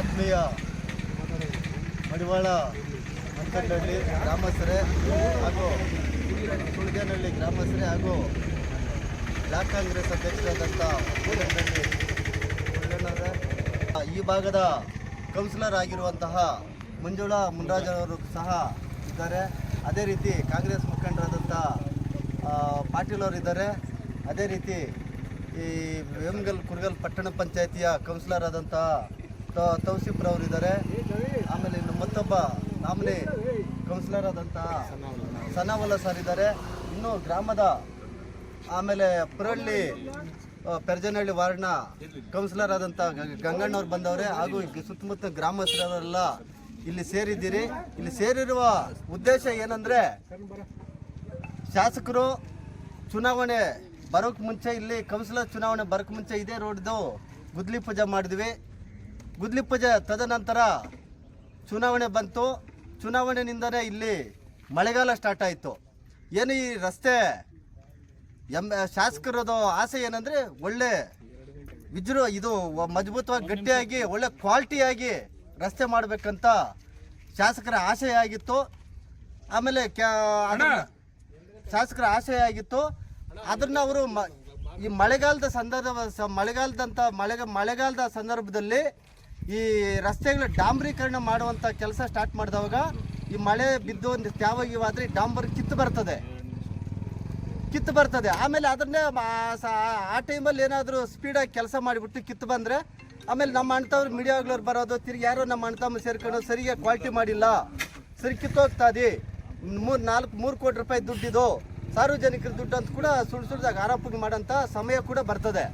ಆತ್ಮೀಯ ಮಡಿವಾಳ ಮಂಕಂಡಹಳ್ಳಿ ಗ್ರಾಮಸ್ಥರೇ ಹಾಗೂ ಸುಳ್ಗೇನಹಳ್ಳಿ ಗ್ರಾಮಸ್ಥರೇ ಹಾಗೂ ಬ್ಲಾಕ್ ಕಾಂಗ್ರೆಸ್ ಅಧ್ಯಕ್ಷರಾದಂಥ ಈ ಭಾಗದ ಕೌನ್ಸಿಲರ್ ಆಗಿರುವಂತಹ ಮಂಜುಳಾ ಮುನ್ರಾಜ್ ಅವರು ಸಹ ಇದ್ದಾರೆ. ಅದೇ ರೀತಿ ಕಾಂಗ್ರೆಸ್ ಮುಖಂಡರಾದಂಥ ಪಾಟೀಲ್ ಅವರು ಇದ್ದಾರೆ. ಅದೇ ರೀತಿ ಈ ವೇಮಗಲ್ ಕುರ್ಗಲ್ ಪಟ್ಟಣ ಪಂಚಾಯತಿಯ ಕೌನ್ಸಿಲರ್ ಆದಂತಹ ತ- ಅವರು ಇದ್ದಾರೆ ಆಮೇಲೆ ಇನ್ನು ಮತ್ತೊಬ್ಬ ನಾಮಿನಿ ಕೌನ್ಸಿಲರ್ ಆದಂತಹ ಸನಾವಲ್ಲ ಸರ್ ಇದ್ದಾರೆ. ಇನ್ನು ಗ್ರಾಮದ ಆಮೇಲೆ ಪುರಳ್ಳಿ ಪೆರ್ಜನಹಳ್ಳಿ ವಾರ್ಡ್ನ ಕೌನ್ಸಿಲರ್ ಆದಂಥ ಗಂಗಣ್ಣವ್ರು ಬಂದವ್ರೆ. ಹಾಗೂ ಸುತ್ತಮುತ್ತ ಗ್ರಾಮಸ್ಥರೆಲ್ಲ ಇಲ್ಲಿ ಸೇರಿದ್ದೀರಿ. ಇಲ್ಲಿ ಸೇರಿರುವ ಉದ್ದೇಶ ಏನಂದ್ರೆ ಶಾಸಕರು ಚುನಾವಣೆ ಬರೋಕ್ ಮುಂಚೆ ಇಲ್ಲಿ ಕೌನ್ಸಿಲರ್ ಚುನಾವಣೆ ಬರೋಕ್ ಮುಂಚೆ ಇದೇ ರೋಡ್ದು ಗುದ್ಲಿ ಪೂಜೆ ಮಾಡಿದ್ವಿ. ಗುದ್ಲಿ ಪೂಜೆ ತದನಂತರ ಚುನಾವಣೆ ಬಂತು. ಚುನಾವಣೆಯಿಂದನೇ ಇಲ್ಲಿ ಮಳೆಗಾಲ ಸ್ಟಾರ್ಟ್ ಆಯಿತು. ಏನು ಈ ರಸ್ತೆ ಎಂ ಶಾಸಕರದು ಆಸೆ ಏನಂದರೆ ಒಳ್ಳೆ ವಿಜೃ ಇದು ಮಜಬೂತವಾಗಿ ಗಟ್ಟಿಯಾಗಿ ಒಳ್ಳೆ ಕ್ವಾಲಿಟಿಯಾಗಿ ರಸ್ತೆ ಮಾಡಬೇಕಂತ ಶಾಸಕರ ಆಸೆಯಾಗಿತ್ತು ಆಗಿತ್ತು. ಆಮೇಲೆ ಕ್ಯಾ ಶಾಸಕರ ಆಸೆಯಾಗಿತ್ತು ಆಗಿತ್ತು. ಅದನ್ನ ಅವರು ಮ- ಈ ಮಳೆಗಾಲದ ಸಂದರ್ಭ ಮಳೆಗಾಲದಂಥ ಮಳೆಗ ಮಳೆಗಾಲದ ಸಂದರ್ಭದಲ್ಲಿ ಈ ರಸ್ತೆಗಳ ಡಾಂಬರೀಕರಣ ಮಾಡುವಂಥ ಕೆಲಸ ಸ್ಟಾರ್ಟ್ ಮಾಡಿದವಾಗ ಈ ಮಳೆ ಬಿದ್ದು ಒಂದು ತ್ಯಾವಾಗಿವಾದ್ರೆ ಡಾಂಬರ್ ಕಿತ್ತು ಬರ್ತದೆ. ಕಿತ್ತು ಬರ್ತದೆ. ಆಮೇಲೆ ಅದನ್ನೇ ಆ ಟೈಮಲ್ಲಿ ಏನಾದರೂ ಸ್ಪೀಡಾಗಿ ಕೆಲಸ ಮಾಡಿಬಿಟ್ಟು ಕಿತ್ತು ಬಂದರೆ ಆಮೇಲೆ ನಮ್ಮ ಅಣ್ತವ್ರು ಮೀಡಿಯಾಗ್ಲವ್ರು ಬರೋದು, ತಿರ್ಗಿ ಯಾರೋ ನಮ್ಮ ಅಣ್ತಮ್ಮ ಸೇರ್ಕೊಂಡು ಸರಿಯಾಗಿ ಕ್ವಾಲಿಟಿ ಮಾಡಿಲ್ಲ. ಸರಿ ಕಿತ್ತೋಗ್ತದೆ ಮೂರು ನಾಲ್ಕು, ಮೂರು ಕೋಟಿ ರೂಪಾಯಿ ದುಡ್ಡಿದು ಸಾರ್ವಜನಿಕರ ದುಡ್ಡು ಅಂತ ಕೂಡ ಸುಳ್ಳು ಸುಳ್ದಾಗ ಆರೋಪ ಮಾಡೋಂಥ ಸಮಯ ಕೂಡ ಬರ್ತದೆ.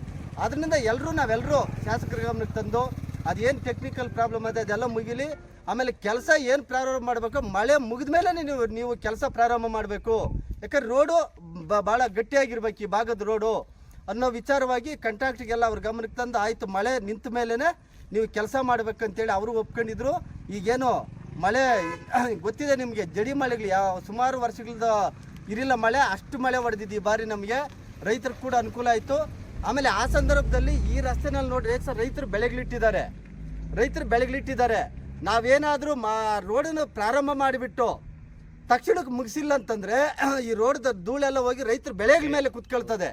ಅದರಿಂದ ಎಲ್ಲರೂ ನಾವೆಲ್ಲರೂ ಶಾಸಕರ ಗಮನಕ್ಕೆ ತಂದು ಅದೇನು ಟೆಕ್ನಿಕಲ್ ಪ್ರಾಬ್ಲಮ್ ಇದೆ ಅದೆಲ್ಲ ಮುಗಿಲಿ. ಆಮೇಲೆ ಕೆಲಸ ಏನು ಪ್ರಾರಂಭ ಮಾಡಬೇಕು, ಮಳೆ ಮುಗಿದ ಮೇಲೆ ನೀವು ನೀವು ಕೆಲಸ ಪ್ರಾರಂಭ ಮಾಡಬೇಕು. ಯಾಕಂದ್ರೆ ರೋಡು ಭಾಳ ಗಟ್ಟಿಯಾಗಿರ್ಬೇಕು ಈ ಭಾಗದ ರೋಡು ಅನ್ನೋ ವಿಚಾರವಾಗಿ ಕಂಟ್ರಾಕ್ಟ್ರಿಗೆಲ್ಲ ಅವ್ರ ಗಮನಕ್ಕೆ ತಂದು ಆಯಿತು, ಮಳೆ ನಿಂತ ಮೇಲೇ ನೀವು ಕೆಲಸ ಮಾಡ್ಬೇಕಂತೇಳಿ ಅವರು ಒಪ್ಕೊಂಡಿದ್ರು. ಈಗೇನು ಮಳೆ, ಗೊತ್ತಿದೆ ನಿಮಗೆ, ಜಡಿ ಮಳೆಗಳು ಯಾವ, ಸುಮಾರು ವರ್ಷಗಳಿಂದ ಇರಿಲ್ಲ ಮಳೆ, ಅಷ್ಟು ಮಳೆ ಹೊಡೆದಿದ್ದು ಈ ಬಾರಿ ನಮಗೆ. ರೈತರಿಗೆ ಕೂಡ ಅನುಕೂಲ ಆಯಿತು. ಆಮೇಲೆ ಆ ಸಂದರ್ಭದಲ್ಲಿ ಈ ರಸ್ತೆನಲ್ಲಿ ನೋಡ್ರಿ ಸರ್ ರೈತರು ಬೆಳೆಗಳಿಟ್ಟಿದ್ದಾರೆ ರೈತರು ಬೆಳೆಗಳಿಟ್ಟಿದ್ದಾರೆ ನಾವೇನಾದರೂ ಮಾ ರೋಡನ್ನು ಪ್ರಾರಂಭ ಮಾಡಿಬಿಟ್ಟು ತಕ್ಷಣಕ್ಕೆ ಮುಗಿಸಿಲ್ಲ ಅಂತಂದರೆ ಈ ರೋಡ್ದ ಧೂಳೆಲ್ಲ ಹೋಗಿ ರೈತರ ಬೆಳೆಗಳ ಮೇಲೆ ಕುತ್ಕೊಳ್ತದೆ.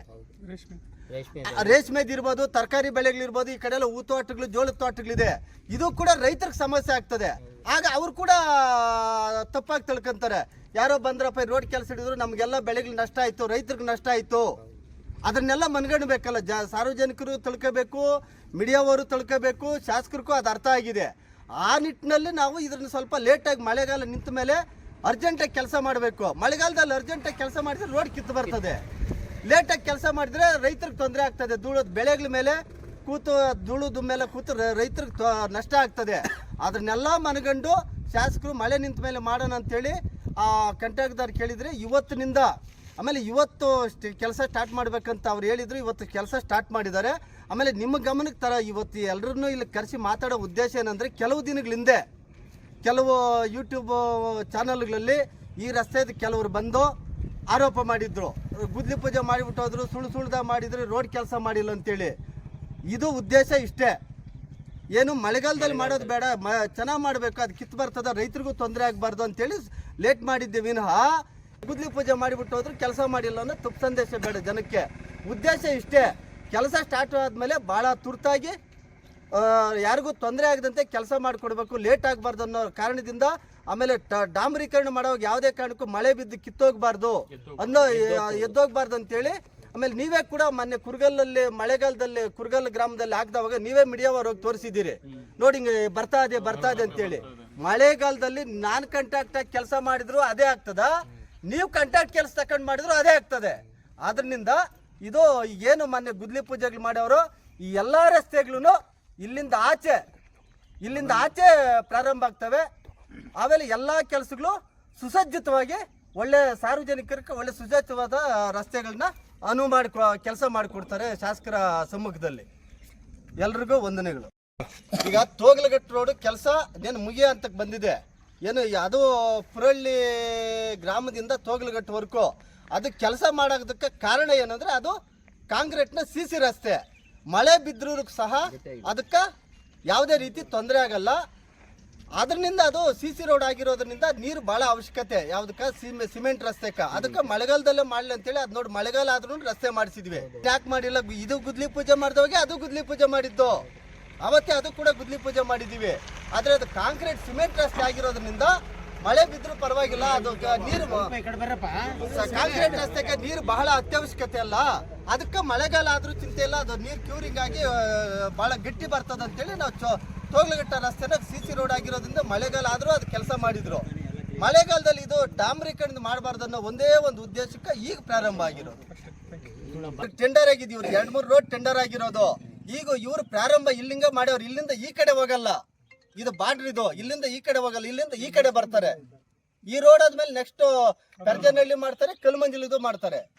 ರೇಷ್ಮೆದಿರ್ಬೋದು ರೇಷ್ಮೆದ್ ಇರ್ಬೋದು ತರಕಾರಿ ಬೆಳೆಗಳಿರ್ಬೋದು ಈ ಕಡೆ ಎಲ್ಲ ಹೂ ತೋಟಗಳು ಜೋಳದ ತೋಟಗಳಿದೆ. ಇದು ಕೂಡ ರೈತರಿಗೆ ಸಮಸ್ಯೆ ಆಗ್ತದೆ. ಆಗ ಅವ್ರು ಕೂಡ ತಪ್ಪಾಗಿ ತಿಳ್ಕೊಂತಾರೆ. ಯಾರೋ ಬಂದ್ರಪ್ಪ ರೋಡ್ ಕೆಲಸ ಹಿಡಿದ್ರು ನಮಗೆಲ್ಲ ಬೆಳೆಗಳು ನಷ್ಟ ಆಯ್ತು ರೈತರಿಗೆ ನಷ್ಟ ಆಯ್ತು. ಅದನ್ನೆಲ್ಲ ಮನಗಣಬೇಕಲ್ಲ ಜ, ಸಾರ್ವಜನಿಕರು ತಿಳ್ಕೋಬೇಕು, ಮೀಡಿಯಾವರು ತಿಳ್ಕೋಬೇಕು, ಶಾಸಕರಿಗೂ ಅದು ಅರ್ಥ ಆಗಿದೆ. ಆ ನಿಟ್ಟಿನಲ್ಲಿ ನಾವು ಇದನ್ನು ಸ್ವಲ್ಪ ಲೇಟಾಗಿ ಮಳೆಗಾಲ ನಿಂತ ಮೇಲೆ ಅರ್ಜೆಂಟಾಗಿ ಕೆಲಸ ಮಾಡಬೇಕು. ಮಳೆಗಾಲದಲ್ಲಿ ಅರ್ಜೆಂಟಾಗಿ ಕೆಲಸ ಮಾಡಿದ್ರೆ ರೋಡ್ ಕಿತ್ತು ಬರ್ತದೆ. ಲೇಟಾಗಿ ಕೆಲಸ ಮಾಡಿದ್ರೆ ರೈತರಿಗೆ ತೊಂದರೆ ಆಗ್ತದೆ. ಧೂಳದ ಬೆಳೆಗಳ ಮೇಲೆ ಕೂತು ಧೂಳುದ ಮೇಲೆ ಕೂತು ರೈತರಿಗೆ ನಷ್ಟ ಆಗ್ತದೆ. ಅದನ್ನೆಲ್ಲ ಮನಗಂಡು ಶಾಸಕರು ಮಳೆ ನಿಂತ ಮೇಲೆ ಮಾಡೋಣ ಅಂತೇಳಿ ಆ ಕಂಟ್ರಾಕ್ಟ್ದಾರ್ ಕೇಳಿದರೆ ಇವತ್ತಿನಿಂದ ಆಮೇಲೆ ಇವತ್ತು ಕೆಲಸ ಸ್ಟಾರ್ಟ್ ಮಾಡಬೇಕಂತ ಅವ್ರು ಹೇಳಿದ್ರು, ಇವತ್ತು ಕೆಲಸ ಸ್ಟಾರ್ಟ್ ಮಾಡಿದ್ದಾರೆ. ಆಮೇಲೆ ನಿಮ್ಮ ಗಮನಕ್ಕೆ ತರ ಇವತ್ತು ಎಲ್ಲರನ್ನೂ ಇಲ್ಲಿ ಕರೆಸಿ ಮಾತಾಡೋ ಉದ್ದೇಶ ಏನಂದ್ರೆ, ಕೆಲವು ದಿನಗಳ ಹಿಂದೆ ಕೆಲವು ಯೂಟ್ಯೂಬ್ ಚಾನಲ್ಗಳಲ್ಲಿ ಈ ರಸ್ತೆಯ ಕೆಲವರು ಬಂದು ಆರೋಪ ಮಾಡಿದ್ರು. ಗುದ್ಲಿ ಪೂಜೆ ಮಾಡಿಬಿಟ್ಟು ಹೋದ್ರು, ಸುಳ್ಳು ಸುಳ್ದ ಮಾಡಿದ್ರು ರೋಡ್ ಕೆಲಸ ಮಾಡಿಲ್ಲ ಅಂತೇಳಿ. ಇದು ಉದ್ದೇಶ ಇಷ್ಟೇ. ಏನು ಮಳೆಗಾಲದಲ್ಲಿ ಮಾಡೋದು ಬೇಡ, ಮ ಚೆನ್ನಾಗಿ ಮಾಡಬೇಕು, ಅದು ಕಿತ್ತು ಬರ್ತದೆ ರೈತರಿಗೂ ತೊಂದರೆ ಆಗಬಾರ್ದು ಅಂತೇಳಿ ಲೇಟ್ ಮಾಡಿದ್ದೆ ವಿನಃ ಗುದ್ಲಿ ಪೂಜೆ ಮಾಡಿಬಿಟ್ಟು ಹೋದ್ರು ಕೆಲಸ ಮಾಡಿಲ್ಲ ಅನ್ನೋ ತಪ್ಪು ಸಂದೇಶ ಬೇಡ ಜನಕ್ಕೆ. ಉದ್ದೇಶ ಇಷ್ಟೇ. ಕೆಲಸ ಸ್ಟಾರ್ಟ್ ಆದಮೇಲೆ ಭಾಳ ತುರ್ತಾಗಿ ಯಾರಿಗೂ ತೊಂದರೆ ಆಗದಂತೆ ಕೆಲಸ ಮಾಡಿಕೊಡ್ಬೇಕು. ಲೇಟ್ ಆಗಬಾರ್ದು ಅನ್ನೋ ಕಾರಣದಿಂದ ಆಮೇಲೆ ಡಾಂಬರೀಕರಣ ಮಾಡೋವಾಗ ಯಾವುದೇ ಕಾರಣಕ್ಕೂ ಮಳೆ ಬಿದ್ದು ಕಿತ್ತೋಗ್ಬಾರ್ದು ಅನ್ನೋ ಎದ್ದೋಗ್ಬಾರ್ದು ಅಂತೇಳಿ. ಆಮೇಲೆ ನೀವೇ ಕೂಡ ಮೊನ್ನೆ ಕುರ್ಗಲ್ಲಲ್ಲಿ ಮಳೆಗಾಲದಲ್ಲಿ ಕುರ್ಗಲ್ ಗ್ರಾಮದಲ್ಲಿ ಹಾಕ್ದವಾಗ ನೀವೇ ಮೀಡಿಯಾವರು ಹೋಗಿ ತೋರಿಸಿದ್ದೀರಿ. ನೋಡಿ ಬರ್ತಾ ಇದೆ ಬರ್ತಾ ಇದೆ ಅಂತೇಳಿ. ಮಳೆಗಾಲದಲ್ಲಿ ನಾನ್ ಕಂಟ್ಯಾಕ್ಟ್ ಆಗಿ ಕೆಲಸ ಮಾಡಿದ್ರು ಅದೇ ಆಗ್ತದ? ನೀವು ಕಂಟ್ಯಾಕ್ಟ್ ಕೆಲಸ ತಕೊಂಡು ಮಾಡಿದ್ರು ಅದೇ ಆಗ್ತದೆ. ಅದರಿಂದ ಇದು ಏನು ಮೊನ್ನೆ ಗುದ್ಲಿ ಪೂಜೆಗಳು ಮಾಡ್ಯವರು, ಈ ಎಲ್ಲ ರಸ್ತೆಗಳು ಇಲ್ಲಿಂದ ಆಚೆ ಇಲ್ಲಿಂದ ಆಚೆ ಪ್ರಾರಂಭ ಆಗ್ತವೆ. ಆಮೇಲೆ ಎಲ್ಲ ಕೆಲಸಗಳು ಸುಸಜ್ಜಿತವಾಗಿ ಒಳ್ಳೆ ಸಾರ್ವಜನಿಕರಿಗೆ ಒಳ್ಳೆ ಸುಸಜ್ಜಿತವಾದ ರಸ್ತೆಗಳನ್ನ ಅನುವು ಮಾಡಿ ಕೆಲಸ ಮಾಡಿಕೊಡ್ತಾರೆ ಶಾಸಕರ ಸಮ್ಮುಖದಲ್ಲಿ. ಎಲ್ರಿಗೂ ವಂದನೆಗಳು. ಈಗ ತೋಗಲಗಟ್ಟು ರೋಡ್ ಕೆಲಸ ನೇನು ಮುಗಿಯ ಅಂತ ಬಂದಿದೆ. ಏನು ಅದು ಪುರಳ್ಳಿ ಗ್ರಾಮದಿಂದ ತೋಗಲಗಟ್ಟುವರೆಗೂ ಅದು ಕೆಲಸ ಮಾಡೋದಕ್ಕೆ ಕಾರಣ ಏನಂದ್ರೆ ಅದು ಕಾಂಕ್ರೀಟ್ನ ಸಿ ಸಿ ರಸ್ತೆ. ಮಳೆ ಬಿದ್ದರೂ ಸಹ ಅದಕ್ಕೆ ಯಾವುದೇ ರೀತಿ ತೊಂದರೆ ಆಗಲ್ಲ. ಅದರಿಂದ ಅದು ಸಿ ಸಿ ರೋಡ್ ಆಗಿರೋದ್ರಿಂದ ನೀರು ಭಾಳ ಅವಶ್ಯಕತೆ. ಯಾವ್ದಕ್ಕ? ಸಿಮೆ ಸಿಮೆಂಟ್ ರಸ್ತೆಕ ಅದಕ್ಕೆ ಮಳೆಗಾಲದಲ್ಲೇ ಮಾಡಲಿ ಅಂತೇಳಿ ಅದು ನೋಡಿ ಮಳೆಗಾಲ ಆದ್ರೂ ರಸ್ತೆ ಮಾಡಿಸಿದ್ವಿ. ಯಾಕೆ ಮಾಡಿಲ್ಲ? ಇದು ಗುದ್ಲಿ ಪೂಜೆ ಮಾಡಿದವಾಗ ಅದು ಗುದ್ಲಿ ಪೂಜೆ ಮಾಡಿದ್ದು. ಅವತ್ತೇ ಅದು ಕೂಡ ಗುದ್ಲಿ ಪೂಜೆ ಮಾಡಿದ್ದೀವಿ. ಆದರೆ ಅದು ಕಾಂಕ್ರೀಟ್ ಸಿಮೆಂಟ್ ರಸ್ತೆ ಆಗಿರೋದ್ರಿಂದ ಮಳೆ ಬಿದ್ದರೂ ಪರವಾಗಿಲ್ಲ ಅದು ನೀರು ಕಾಂಕ್ರೀಟ್ ರಸ್ತೆಗೆ ನೀರು ಬಹಳ ಅತ್ಯವಶ್ಯಕತೆ ಅಲ್ಲ. ಅದಕ್ಕೆ ಮಳೆಗಾಲ ಆದ್ರೂ ಚಿಂತೆ ಇಲ್ಲ ಅದು ನೀರು ಕ್ಯೂರಿಂಗ್ ಆಗಿ ಬಹಳ ಗಟ್ಟಿ ಬರ್ತದ ಅಂತೇಳಿ ನಾವು ಚೋ ತೋಗ್ಲಘಟ್ಟ ರಸ್ತೆನ ಸಿ ಸಿ ರೋಡ್ ಆಗಿರೋದ್ರಿಂದ ಮಳೆಗಾಲ ಆದ್ರೂ ಅದು ಕೆಲಸ ಮಾಡಿದ್ರು. ಮಳೆಗಾಲದಲ್ಲಿ ಇದು ಡಾಂಬರೀಕರಣ ಮಾಡಬಾರ್ದು ಅನ್ನೋ ಒಂದೇ ಒಂದು ಉದ್ದೇಶಕ್ಕೆ ಈಗ ಪ್ರಾರಂಭ ಆಗಿರೋದು. ಟೆಂಡರ್ ಆಗಿದ್ದೀವಿ ಎರಡ್ ಮೂರು ರೋಡ್ ಟೆಂಡರ್ ಆಗಿರೋದು. ಈಗ ಇವರು ಪ್ರಾರಂಭ ಇಲ್ಲಿಂಗ ಮಾಡ್ಯವ್ರು, ಇಲ್ಲಿಂದ ಈ ಕಡೆ ಹೋಗಲ್ಲ. ಇದು ಬಾರ್ಡ್ರ್ ಇದು, ಇಲ್ಲಿಂದ ಈ ಕಡೆ ಹೋಗಲ್ಲ, ಇಲ್ಲಿಂದ ಈ ಕಡೆ ಬರ್ತಾರೆ. ಈ ರೋಡ್ ಆದ್ಮೇಲೆ ನೆಕ್ಸ್ಟ್ ಕರ್ಜನಹಳ್ಳಿ ಮಾಡ್ತಾರೆ ಕಲ್ಮಂಜಲಿದು ಮಾಡ್ತಾರೆ.